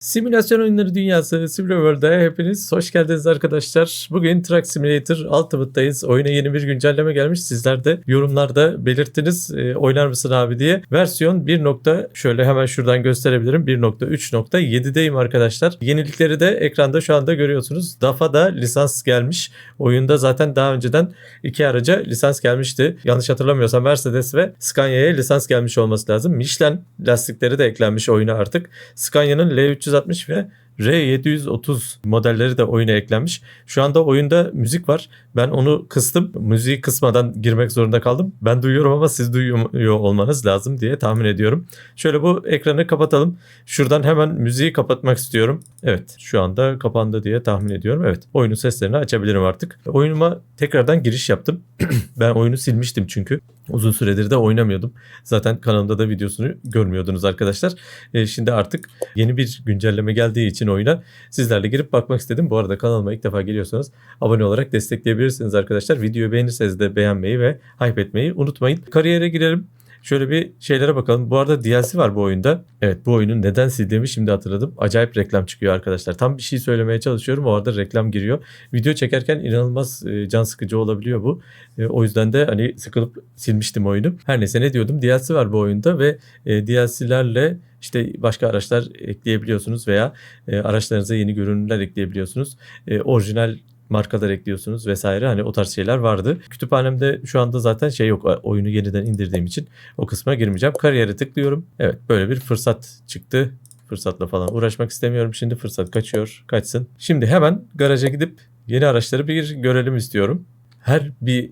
Simülasyon oyunları dünyası SimulaWorld'a hepiniz hoş geldiniz arkadaşlar. Bugün Truck Simulator Ultimate'dayız. Oyuna yeni bir güncelleme gelmiş. Sizler de yorumlarda belirttiniz e, oynar mısın abi diye. Versiyon 1. nokta- şöyle hemen şuradan gösterebilirim. 1.3.7'deyim arkadaşlar. Yenilikleri de ekranda şu anda görüyorsunuz. DAF'a da lisans gelmiş. Oyunda zaten daha önceden iki araca lisans gelmişti. Yanlış hatırlamıyorsam Mercedes ve Scania'ya lisans gelmiş olması lazım. Michelin lastikleri de eklenmiş oyuna artık. Scania'nın L360 ve R730 modelleri de oyuna eklenmiş. Şu anda oyunda müzik var. Ben onu kıstım. Müziği kısmadan girmek zorunda kaldım. Ben duyuyorum ama siz duyuyor olmanız lazım diye tahmin ediyorum. Şöyle bu ekranı kapatalım. Şuradan hemen müziği kapatmak istiyorum. Evet şu anda kapandı diye tahmin ediyorum. Evet oyunun seslerini açabilirim artık. Oyunuma tekrardan giriş yaptım. ben oyunu silmiştim çünkü. Uzun süredir de oynamıyordum. Zaten kanalımda da videosunu görmüyordunuz arkadaşlar. E, şimdi artık yeni bir güncelleme geldiği için oyuna sizlerle girip bakmak istedim. Bu arada kanalıma ilk defa geliyorsanız abone olarak destekleyebilirsiniz arkadaşlar. Videoyu beğenirseniz de beğenmeyi ve hype etmeyi unutmayın. Kariyere girelim. Şöyle bir şeylere bakalım. Bu arada DLC var bu oyunda. Evet bu oyunu neden sildiğimi şimdi hatırladım. Acayip reklam çıkıyor arkadaşlar. Tam bir şey söylemeye çalışıyorum. O arada reklam giriyor. Video çekerken inanılmaz e, can sıkıcı olabiliyor bu. E, o yüzden de hani sıkılıp silmiştim oyunu. Her neyse ne diyordum. DLC var bu oyunda ve e, DLC'lerle işte başka araçlar ekleyebiliyorsunuz veya araçlarınıza yeni görünümler ekleyebiliyorsunuz. Orijinal markalar ekliyorsunuz vesaire hani o tarz şeyler vardı. Kütüphanemde şu anda zaten şey yok oyunu yeniden indirdiğim için o kısma girmeyeceğim. Kariyere tıklıyorum. Evet böyle bir fırsat çıktı. Fırsatla falan uğraşmak istemiyorum şimdi fırsat kaçıyor kaçsın. Şimdi hemen garaja gidip yeni araçları bir görelim istiyorum. Her bir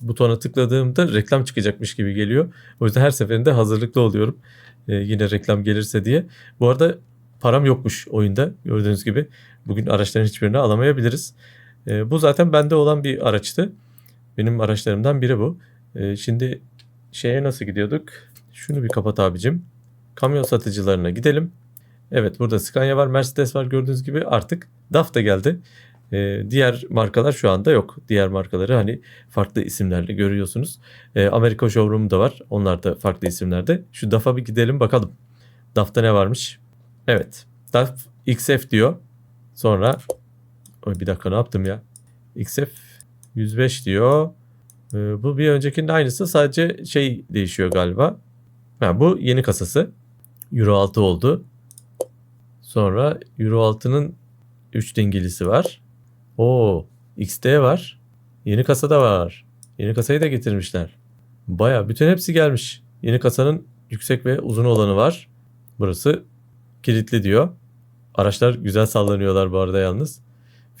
butona tıkladığımda reklam çıkacakmış gibi geliyor. O yüzden her seferinde hazırlıklı oluyorum. Ee, yine reklam gelirse diye. Bu arada param yokmuş oyunda gördüğünüz gibi. Bugün araçların hiçbirini alamayabiliriz. Ee, bu zaten bende olan bir araçtı. Benim araçlarımdan biri bu. Ee, şimdi şeye nasıl gidiyorduk? Şunu bir kapat abicim. Kamyon satıcılarına gidelim. Evet burada Scania var, Mercedes var gördüğünüz gibi artık DAF da geldi. Ee, diğer markalar şu anda yok. Diğer markaları hani farklı isimlerle görüyorsunuz. Ee, Amerika Showroom da var. Onlar da farklı isimlerde. Şu DAF'a bir gidelim bakalım. DAF'ta ne varmış? Evet. DAF XF diyor. Sonra Oy bir dakika ne yaptım ya? XF 105 diyor. Ee, bu bir öncekinin aynısı sadece şey değişiyor galiba. Ha, bu yeni kasası. Euro 6 oldu. Sonra Euro 6'nın 3 dingilisi var. Oo, XD var. Yeni kasa da var. Yeni kasayı da getirmişler. Baya bütün hepsi gelmiş. Yeni kasanın yüksek ve uzun olanı var. Burası kilitli diyor. Araçlar güzel sallanıyorlar bu arada yalnız.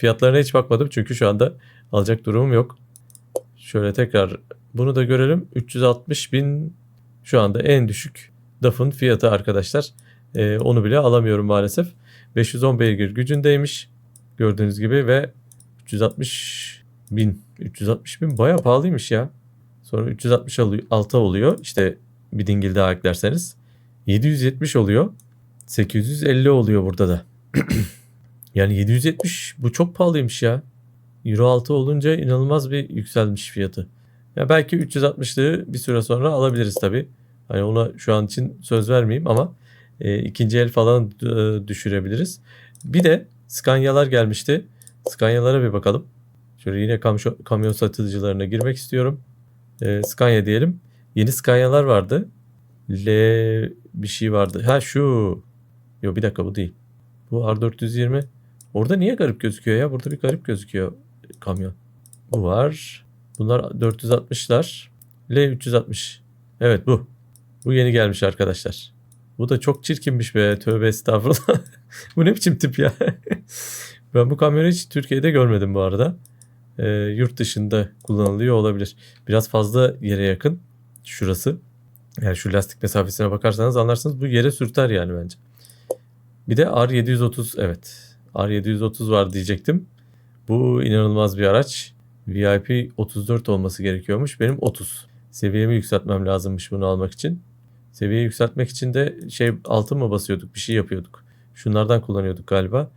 Fiyatlarına hiç bakmadım çünkü şu anda alacak durumum yok. Şöyle tekrar bunu da görelim. 360 bin şu anda en düşük DAF'ın fiyatı arkadaşlar. Ee, onu bile alamıyorum maalesef. 510 beygir gücündeymiş. Gördüğünüz gibi ve 360 bin. 360 bin baya pahalıymış ya. Sonra 366 oluyor. İşte bir dingil daha eklerseniz. 770 oluyor. 850 oluyor burada da. Yani 770 bu çok pahalıymış ya. Euro 6 olunca inanılmaz bir yükselmiş fiyatı. Ya belki 360'lığı bir süre sonra alabiliriz tabii. Hani ona şu an için söz vermeyeyim ama e, ikinci el falan e, düşürebiliriz. Bir de Scania'lar gelmişti. Scania'lara bir bakalım. Şöyle yine kamyon, satıcılarına girmek istiyorum. E, Scania diyelim. Yeni Scania'lar vardı. L bir şey vardı. Ha şu. Yok bir dakika bu değil. Bu R420. Orada niye garip gözüküyor ya? Burada bir garip gözüküyor kamyon. Bu var. Bunlar 460'lar. L360. Evet bu. Bu yeni gelmiş arkadaşlar. Bu da çok çirkinmiş be. Tövbe estağfurullah. bu ne biçim tip ya? ben bu kamyonu hiç Türkiye'de görmedim bu arada. Ee, yurt dışında kullanılıyor olabilir. Biraz fazla yere yakın. Şurası. Yani şu lastik mesafesine bakarsanız anlarsınız bu yere sürter yani bence. Bir de R730 evet. R730 var diyecektim. Bu inanılmaz bir araç. VIP 34 olması gerekiyormuş. Benim 30. Seviyemi yükseltmem lazımmış bunu almak için. Seviyeyi yükseltmek için de şey altın mı basıyorduk bir şey yapıyorduk. Şunlardan kullanıyorduk galiba.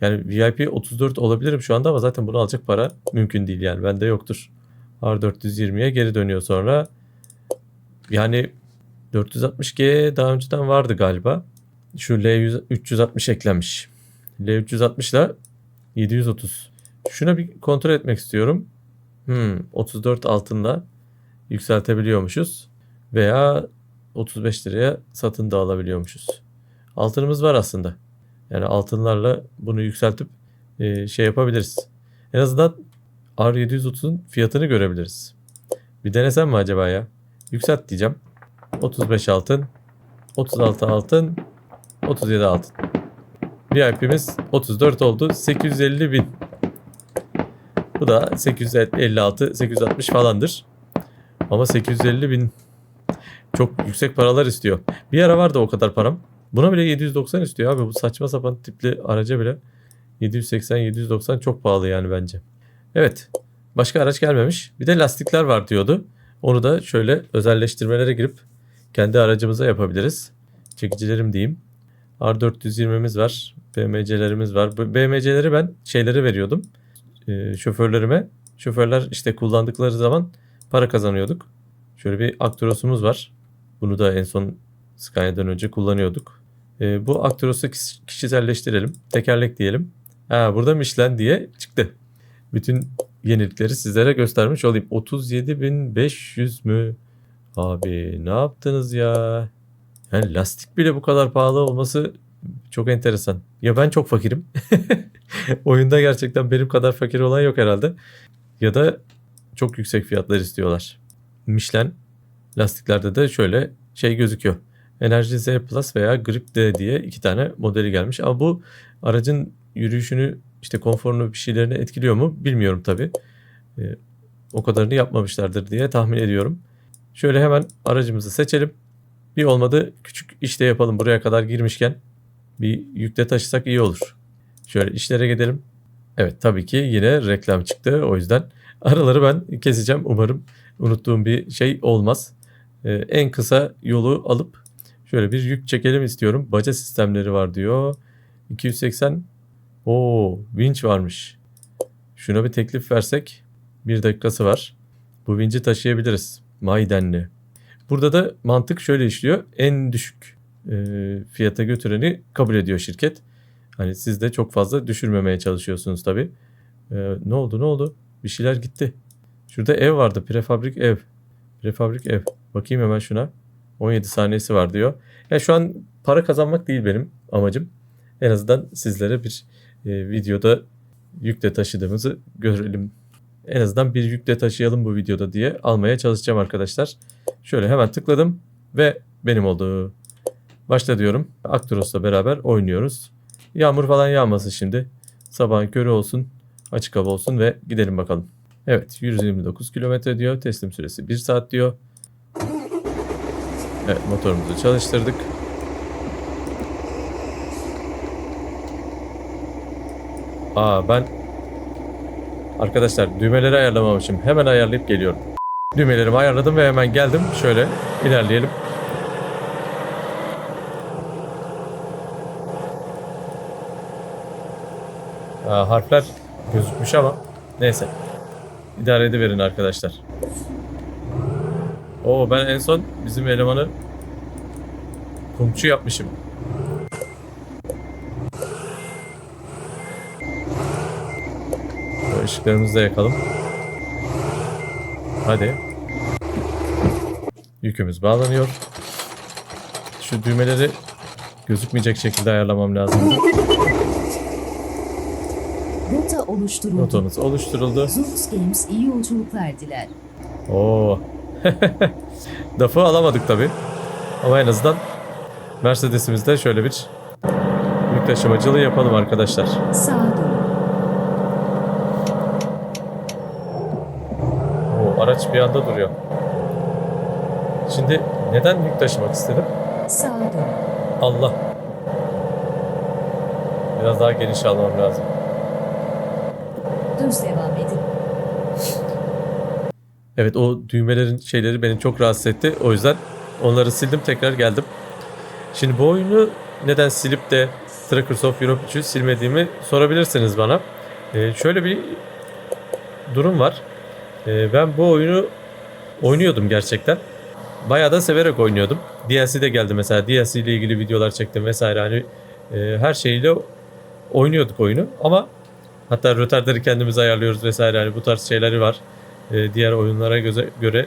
Yani VIP 34 olabilirim şu anda ama zaten bunu alacak para mümkün değil yani bende yoktur. R420'ye geri dönüyor sonra. Yani 460G daha önceden vardı galiba. Şu L100 360 eklenmiş. L360 ile 730. Şuna bir kontrol etmek istiyorum. Hmm, 34 altında yükseltebiliyormuşuz. Veya 35 liraya satın da alabiliyormuşuz. Altınımız var aslında. Yani altınlarla bunu yükseltip e, şey yapabiliriz. En azından R730'un fiyatını görebiliriz. Bir denesem mi acaba ya? Yükselt diyeceğim. 35 altın, 36 altın, 37 altın. VIP'miz 34 oldu. 850 bin. Bu da 856, 860 falandır. Ama 850 bin çok yüksek paralar istiyor. Bir ara vardı o kadar param. Buna bile 790 istiyor abi. Bu saçma sapan tipli araca bile 780-790 çok pahalı yani bence. Evet. Başka araç gelmemiş. Bir de lastikler var diyordu. Onu da şöyle özelleştirmelere girip kendi aracımıza yapabiliriz. Çekicilerim diyeyim. R420'miz var. BMC'lerimiz var. Bu BMC'leri ben şeylere veriyordum. Ee, şoförlerime. Şoförler işte kullandıkları zaman para kazanıyorduk. Şöyle bir Actros'umuz var. Bunu da en son Scania'dan önce kullanıyorduk. Ee, bu Actros'u kişi- kişiselleştirelim. Tekerlek diyelim. Ha, burada Michelin diye çıktı. Bütün yenilikleri sizlere göstermiş olayım. 37.500 mü? Abi ne yaptınız ya? Yani lastik bile bu kadar pahalı olması çok enteresan. Ya ben çok fakirim. Oyunda gerçekten benim kadar fakir olan yok herhalde. Ya da çok yüksek fiyatlar istiyorlar. Michelin lastiklerde de şöyle şey gözüküyor. Enerji Z Plus veya Grip D diye iki tane modeli gelmiş. Ama bu aracın yürüyüşünü işte konforunu bir şeylerini etkiliyor mu bilmiyorum tabi. o kadarını yapmamışlardır diye tahmin ediyorum. Şöyle hemen aracımızı seçelim. Bir olmadı küçük işte yapalım buraya kadar girmişken bir yükle taşısak iyi olur. Şöyle işlere gidelim. Evet tabii ki yine reklam çıktı. O yüzden araları ben keseceğim. Umarım unuttuğum bir şey olmaz. Ee, en kısa yolu alıp şöyle bir yük çekelim istiyorum. Baca sistemleri var diyor. 280 Oo, vinç varmış. Şuna bir teklif versek bir dakikası var. Bu vinci taşıyabiliriz. Maydenli. Burada da mantık şöyle işliyor. En düşük fiyata götüreni kabul ediyor şirket. Hani siz de çok fazla düşürmemeye çalışıyorsunuz tabii. E, ne oldu ne oldu? Bir şeyler gitti. Şurada ev vardı. Prefabrik ev. Prefabrik ev. Bakayım hemen şuna. 17 saniyesi var diyor. Ya şu an para kazanmak değil benim amacım. En azından sizlere bir e, videoda yükle taşıdığımızı görelim. En azından bir yükle taşıyalım bu videoda diye almaya çalışacağım arkadaşlar. Şöyle hemen tıkladım ve benim oldu. Başla diyorum. Actros'la beraber oynuyoruz. Yağmur falan yağmasın şimdi. Sabahın körü olsun. Açık hava olsun ve gidelim bakalım. Evet 129 kilometre diyor. Teslim süresi 1 saat diyor. Evet motorumuzu çalıştırdık. Aa ben Arkadaşlar düğmeleri ayarlamamışım. Hemen ayarlayıp geliyorum. Düğmelerimi ayarladım ve hemen geldim. Şöyle ilerleyelim. Harfler gözükmüş ama neyse. İdare ediverin arkadaşlar. Oo ben en son bizim elemanı kumçu yapmışım. Böyle ışıklarımızı da yakalım. Hadi. Yükümüz bağlanıyor. Şu düğmeleri gözükmeyecek şekilde ayarlamam lazım. Oluşturuldu. Notamız oluşturuldu. Zunus Games iyi yolculuklar diler. Oo. Lafı alamadık tabi. Ama en azından Mercedes'imizde şöyle bir yük taşımacılığı yapalım arkadaşlar. Sağa dön. Oo, araç bir anda duruyor. Şimdi neden yük taşımak istedim? Sağa dön. Allah. Biraz daha geniş almam lazım. Düz devam edin. Evet o düğmelerin şeyleri beni çok rahatsız etti. O yüzden onları sildim tekrar geldim. Şimdi bu oyunu neden silip de Trackers of Europe 3'ü silmediğimi sorabilirsiniz bana. Ee, şöyle bir durum var. Ee, ben bu oyunu oynuyordum gerçekten. Bayağı da severek oynuyordum. DLC de geldi mesela. DLC ile ilgili videolar çektim vesaire. Hani e, her şeyle oynuyorduk oyunu ama hatta rötarları kendimiz ayarlıyoruz vesaire. Hani bu tarz şeyleri var. E, diğer oyunlara göze, göre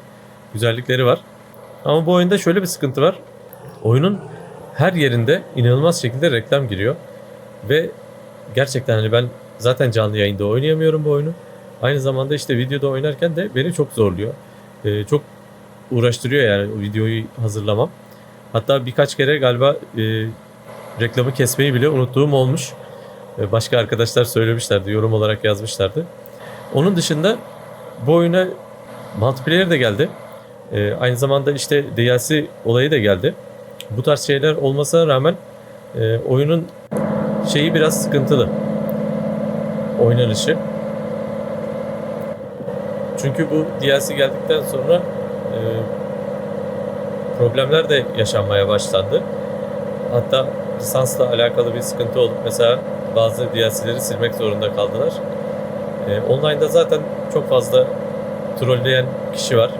güzellikleri var. Ama bu oyunda şöyle bir sıkıntı var. Oyunun her yerinde inanılmaz şekilde reklam giriyor. Ve gerçekten hani ben zaten canlı yayında oynayamıyorum bu oyunu. Aynı zamanda işte videoda oynarken de beni çok zorluyor. Ee, çok uğraştırıyor yani videoyu hazırlamam. Hatta birkaç kere galiba e, reklamı kesmeyi bile unuttuğum olmuş. Ee, başka arkadaşlar söylemişlerdi, yorum olarak yazmışlardı. Onun dışında bu oyuna multiplayer de geldi. Ee, aynı zamanda işte DLC olayı da geldi. Bu tarz şeyler olmasına rağmen e, oyunun şeyi biraz sıkıntılı. Oynanışı. Çünkü bu DLC geldikten sonra e, problemler de yaşanmaya başlandı. Hatta lisansla alakalı bir sıkıntı olup mesela bazı DLC'leri silmek zorunda kaldılar. E, online'da zaten çok fazla trolleyen kişi var.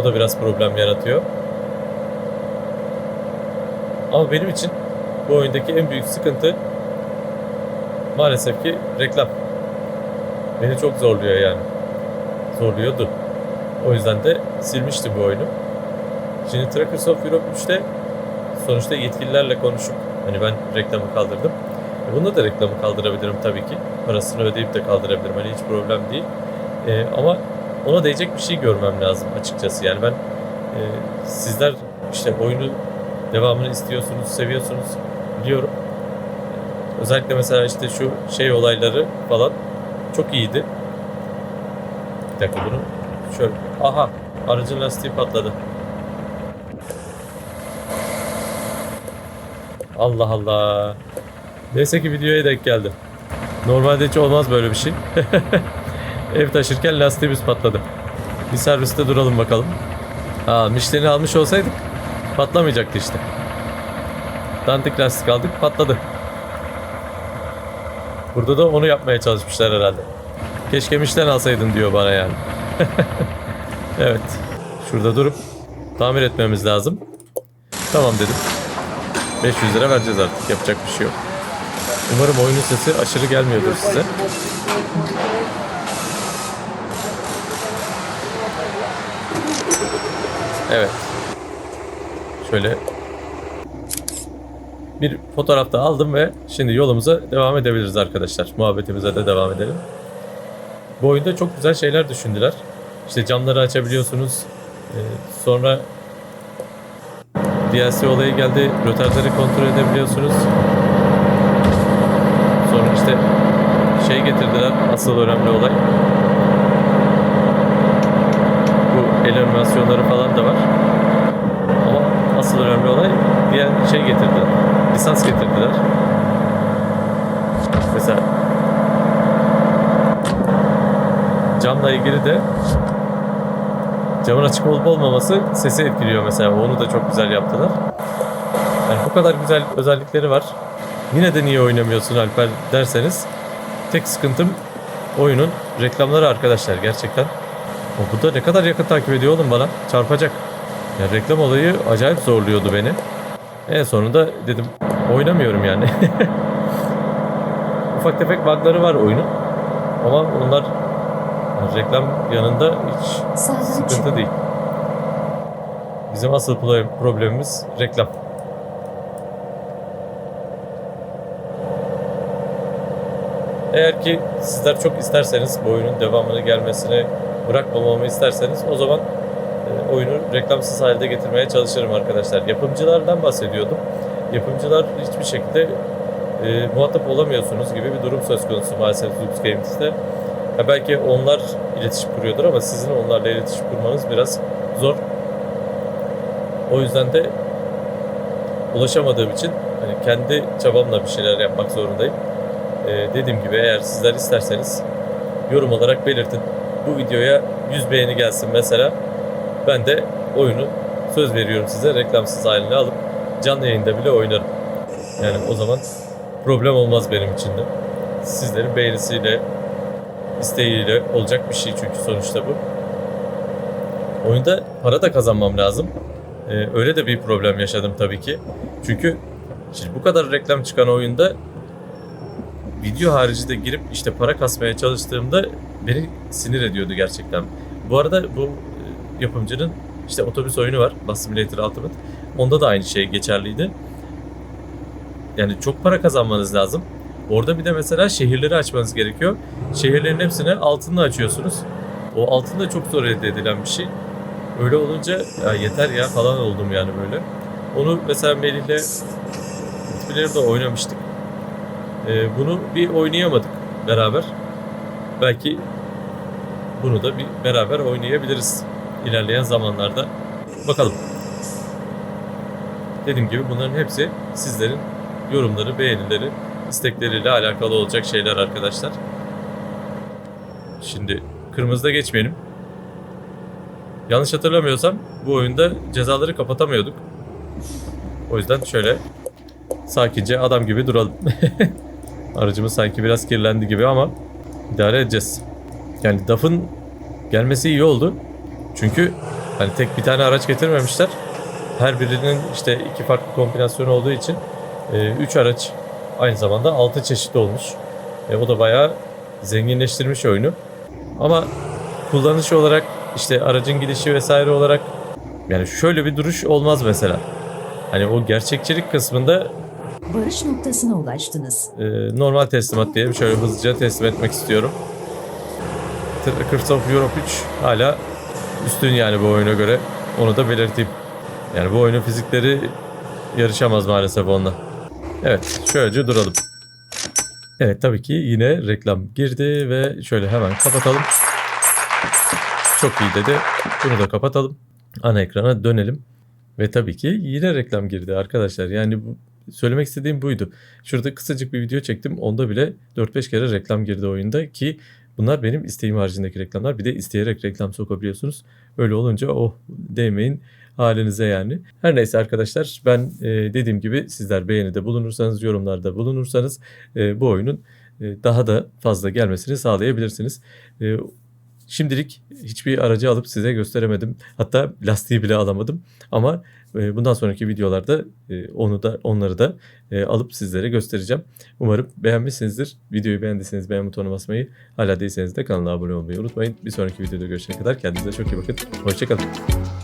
O da biraz problem yaratıyor. Ama benim için bu oyundaki en büyük sıkıntı maalesef ki reklam. Beni çok zorluyor yani. Zorluyordu. O yüzden de silmiştim bu oyunu. Şimdi Trackers of Europe 3'te sonuçta yetkililerle konuşup hani ben reklamı kaldırdım. Bunda da reklamı kaldırabilirim tabii ki. Parasını ödeyip de kaldırabilirim. Hani hiç problem değil. E, ama ona değecek bir şey görmem lazım açıkçası. Yani ben e, sizler işte oyunu devamını istiyorsunuz, seviyorsunuz biliyorum. Özellikle mesela işte şu şey olayları falan çok iyiydi. Bir dakika bunu şöyle. Aha aracın lastiği patladı. Allah Allah. Neyse ki videoya denk geldi. Normalde hiç olmaz böyle bir şey. Ev taşırken lastiğimiz patladı. Bir serviste duralım bakalım. Aa Michelin'i almış olsaydık patlamayacaktı işte. Dandik lastik aldık patladı. Burada da onu yapmaya çalışmışlar herhalde. Keşke Michelin alsaydın diyor bana yani. evet. Şurada durup tamir etmemiz lazım. Tamam dedim. 500 lira vereceğiz artık. Yapacak bir şey yok. Umarım oyunun sesi aşırı gelmiyordur size. Evet. Şöyle bir fotoğraf da aldım ve şimdi yolumuza devam edebiliriz arkadaşlar. Muhabbetimize de devam edelim. Bu oyunda çok güzel şeyler düşündüler. İşte camları açabiliyorsunuz. Ee, sonra DLC olayı geldi. Rötarları kontrol edebiliyorsunuz. Sonra işte şey getirdiler. Asıl önemli olay. Bu el animasyonları falan da var. Ama asıl önemli olay diğer şey getirdiler. Lisans getirdiler. Mesela camla ilgili de camın açık olup olmaması sesi etkiliyor mesela. Onu da çok güzel yaptılar. Yani bu kadar güzel özellikleri var. Yine de niye oynamıyorsun Alper derseniz tek sıkıntım oyunun reklamları arkadaşlar gerçekten. O bu da ne kadar yakın takip ediyor oğlum bana. Çarpacak. Ya reklam olayı acayip zorluyordu beni. En sonunda dedim oynamıyorum yani. Ufak tefek bug'ları var oyunun. Ama onlar reklam yanında hiç sıkıntı değil. Bizim asıl pro- problemimiz reklam. Eğer ki sizler çok isterseniz bu oyunun devamını gelmesini bırakmamamı isterseniz o zaman e, oyunu reklamsız halde getirmeye çalışırım arkadaşlar. Yapımcılardan bahsediyordum. Yapımcılar hiçbir şekilde e, muhatap olamıyorsunuz gibi bir durum söz konusu maalesef Zux Games'te. Ya belki onlar iletişim kuruyordur ama sizin onlarla iletişim kurmanız biraz zor. O yüzden de ulaşamadığım için hani kendi çabamla bir şeyler yapmak zorundayım. Ee, dediğim gibi eğer sizler isterseniz yorum olarak belirtin. Bu videoya 100 beğeni gelsin mesela. Ben de oyunu söz veriyorum size reklamsız haline alıp canlı yayında bile oynarım. Yani o zaman problem olmaz benim için de. Sizlerin beğenisiyle, isteğiyle olacak bir şey çünkü sonuçta bu. Oyunda para da kazanmam lazım. Ee, öyle de bir problem yaşadım tabii ki. Çünkü şimdi bu kadar reklam çıkan oyunda video harici de girip işte para kasmaya çalıştığımda beni sinir ediyordu gerçekten. Bu arada bu e, yapımcının işte otobüs oyunu var. Bus Simulator Ultimate. Onda da aynı şey geçerliydi. Yani çok para kazanmanız lazım. Orada bir de mesela şehirleri açmanız gerekiyor. Şehirlerin hepsini altınla açıyorsunuz. O altın da çok zor elde edilen bir şey. Öyle olunca ya yeter ya falan oldum yani böyle. Onu mesela Melih'le multiplayer de oynamıştık. Ee, bunu bir oynayamadık beraber. Belki bunu da bir beraber oynayabiliriz ilerleyen zamanlarda. Bakalım. Dediğim gibi bunların hepsi sizlerin yorumları, beğenileri, istekleriyle alakalı olacak şeyler arkadaşlar. Şimdi kırmızıda geçmeyelim. Yanlış hatırlamıyorsam bu oyunda cezaları kapatamıyorduk. O yüzden şöyle sakince adam gibi duralım. Aracımız sanki biraz kirlendi gibi ama idare edeceğiz. Yani DAF'ın gelmesi iyi oldu. Çünkü hani tek bir tane araç getirmemişler. Her birinin işte iki farklı kombinasyonu olduğu için 3 araç aynı zamanda 6 çeşit olmuş. E, o da bayağı zenginleştirmiş oyunu. Ama kullanış olarak işte aracın gidişi vesaire olarak yani şöyle bir duruş olmaz mesela. Hani o gerçekçilik kısmında Varış noktasına ulaştınız. e, normal teslimat diyelim. Şöyle hızlıca teslim etmek istiyorum. Truckers of Europe 3 hala üstün yani bu oyuna göre. Onu da belirteyim. Yani bu oyunun fizikleri yarışamaz maalesef onunla. Evet şöylece duralım. Evet tabii ki yine reklam girdi ve şöyle hemen kapatalım. Çok iyi dedi. Bunu da kapatalım. Ana ekrana dönelim. Ve tabii ki yine reklam girdi arkadaşlar. Yani bu, söylemek istediğim buydu. Şurada kısacık bir video çektim. Onda bile 4-5 kere reklam girdi oyunda ki bunlar benim isteğim haricindeki reklamlar. Bir de isteyerek reklam sokabiliyorsunuz. Öyle olunca oh değmeyin halinize yani. Her neyse arkadaşlar ben e, dediğim gibi sizler beğenide bulunursanız, yorumlarda bulunursanız e, bu oyunun e, daha da fazla gelmesini sağlayabilirsiniz. E, şimdilik hiçbir aracı alıp size gösteremedim. Hatta lastiği bile alamadım. Ama bundan sonraki videolarda e, onu da onları da e, alıp sizlere göstereceğim. Umarım beğenmişsinizdir. Videoyu beğendiyseniz beğen butonuna basmayı, hala değilseniz de kanala abone olmayı unutmayın. Bir sonraki videoda görüşene kadar kendinize çok iyi bakın. Hoşçakalın.